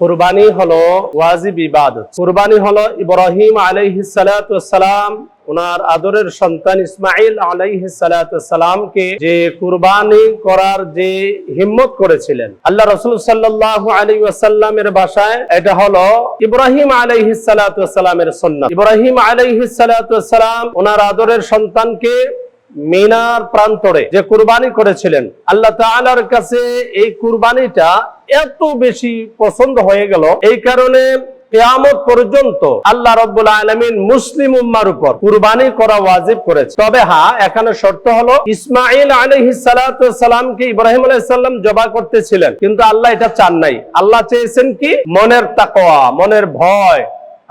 কুরবানি হলো ওয়াজিব ইবাদত। কুরবানি হলো ইব্রাহিম আলাইহিস সালাম ওনার আদরের সন্তান ইসমাইল আলাইহিস সালামকে যে কুরবানি করার যে হিম্মত করেছিলেন। আল্লাহ রসুল সাল্লাল্লাহু আলাইহি ওয়াসাল্লামের ভাষায় এটা হলো ইব্রাহিম আলাইহিস সালামের সুন্নাত। ইব্রাহিম আলাইহিস সালাম ওনার আদরের সন্তানকে মিনার প্রান্তরে যে কুরবানি করেছিলেন, আল্লাহ তাআলার কাছে এই কুরবানিটা এত বেশি পছন্দ হয়ে গেল। এই কারণে কেয়ামত পর্যন্ত আল্লাহ রব্বুল আলমিন মুসলিম উম্মার উপর কুরবানি করা ওয়াজিব করেছে। তবে হ্যাঁ এখানে শর্ত হলো ইসমাইল আলহি সালামকে ইব্রাহিম আলাইসাল্লাম জবা করতেছিলেন, কিন্তু আল্লাহ এটা চান নাই। আল্লাহ চেয়েছেন কি? মনের তাকোয়া মনের ভয়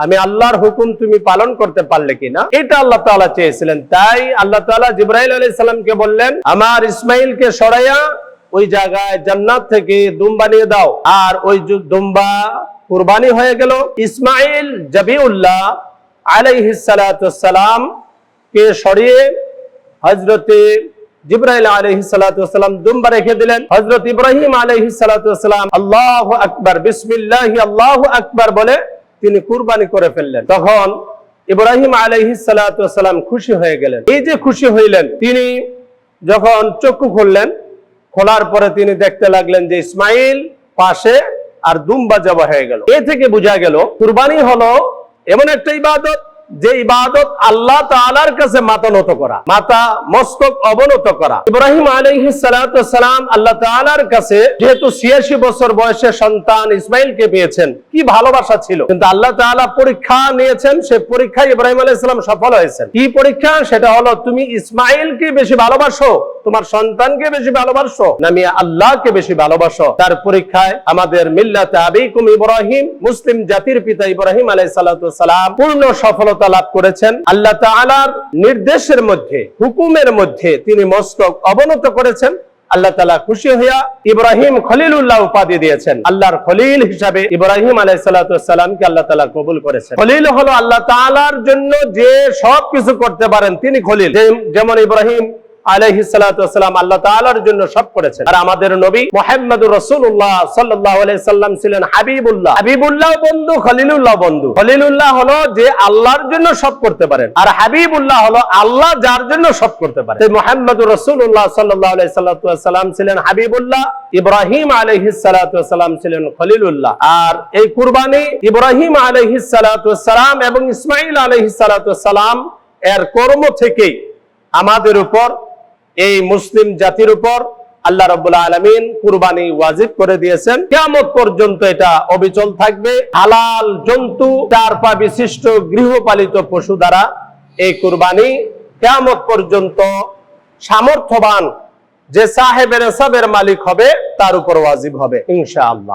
আমি আল্লাহর হুকুম তুমি পালন করতে পারলে কিনা? এটা আল্লাহ তালা চেয়েছিলেন। তাই আল্লাহ তাআলা জিব্রাইল আলাইহিস সালামকে বললেন, আমার ইসমাইলকে সরাইয়া ওই জায়গায় জান্নাত থেকে দুম বানিয়ে দাও। আর ওই দুম্বা কুরবানি হয়ে গেল। ইসমাইল জাবিউল্লাহ আলাইহিস সালাতু সালাম কে সরিয়ে হযরতে জিব্রাইল সালাম দুম্বা রেখে দিলেন। হজরত ইব্রাহিম সালাম আল্লাহু আকবার, বিসমিল্লাহি, আল্লাহু আকবার বলে তিনি কুরবানি করে ফেললেন। তখন ইব্রাহিম আলহি সালাম খুশি হয়ে গেলেন। এই যে খুশি হইলেন, তিনি যখন চক্ষু খুললেন, খোলার পরে তিনি দেখতে লাগলেন যে ইসমাইল পাশে আর দুম্বা জবা হয়ে গেল। এ থেকে বোঝা গেল, কুরবানি হলো এমন একটা ইবাদত যে ইবাদত আল্লাহ তাআলার কাছে মাথা নত করা, মাথা মস্তক অবনত করা। ইব্রাহিম আলাইহিস সালাম আল্লাহ তাআলার কাছে যেহেতু 86 বছর বয়সে সন্তান ইসমাইলকে পেয়েছেন, কি ভালোবাসা ছিল? কিন্তু আল্লাহ তাআলা পরীক্ষা নিয়েছেন, সে পরীক্ষায় ইব্রাহিম সালাম সফল হয়েছেন। কি পরীক্ষা? সেটা হলো, তুমি ইসমাইলকে বেশি ভালোবাসো তোমার সন্তানকে বেশি ভালোবাসো না মিয়া আল্লাহকে বেশি ভালোবাসো? তার পরীক্ষায় আমাদের মিল্লাতে আবিকুম ইব্রাহিম, মুসলিম জাতির পিতা ইব্রাহিম সালাতু সালাম পূর্ণ সফলতা লাভ করেছেন। আল্লাহ তাআলার নির্দেশের মধ্যে, হুকুমের মধ্যে তিনি মস্তক অবনত করেছেন। আল্লাহ তালা খুশি হইয়া ইব্রাহিম খলিলুল্লাহ উপাধি দিয়েছেন। আল্লাহর খলিল হিসাবে ইব্রাহিম আলাইসালামকে আল্লাহ তালা কবুল করেছেন। খলিল হলো আল্লাহ তালার জন্য যে সব কিছু করতে পারেন তিনি খলিল। যেমন ইব্রাহিম আলহি আল্লাহ তাআলার জন্য সব করেছেন। আর আমাদের নবী রসুল্লাহ সাল্লাহ সাল্লাম ছিলেন হাবিবুল্লাহ। হাবিবুল্লাহ বন্ধু, খলিলুল্লাহ বন্ধু। খলিলুল্লাহ হলো যে আল্লাহর জন্য সব করতে পারেন। আর হাবিবুল্লাহ হলো আল্লাহ যার জন্য সব করতে মোহাম্মদুর রসুল্লাহ সাল্লাহ সাল্লাম ছিলেন হাবিবুল্লাহ, ইব্রাহিম ছিলেন খলিলুল্লাহ। আর এই কুরবানি ইব্রাহিম আলহি এবং ইসমাইল আলহি সালাম এর কর্ম থেকেই আমাদের উপর এই মুসলিম জাতির উপর আল্লাহ রব্বুল আলমিন কুরবানি ওয়াজিব করে দিয়েছেন। কেমন পর্যন্ত এটা অবিচল থাকবে। হালাল জন্তু চার পা বিশিষ্ট গৃহপালিত পশু দ্বারা এই কুরবানি কেমন পর্যন্ত সামর্থ্যবান যে সাহেবের সাবের মালিক হবে, তার উপর ওয়াজিব হবে, ইনশাআল্লাহ।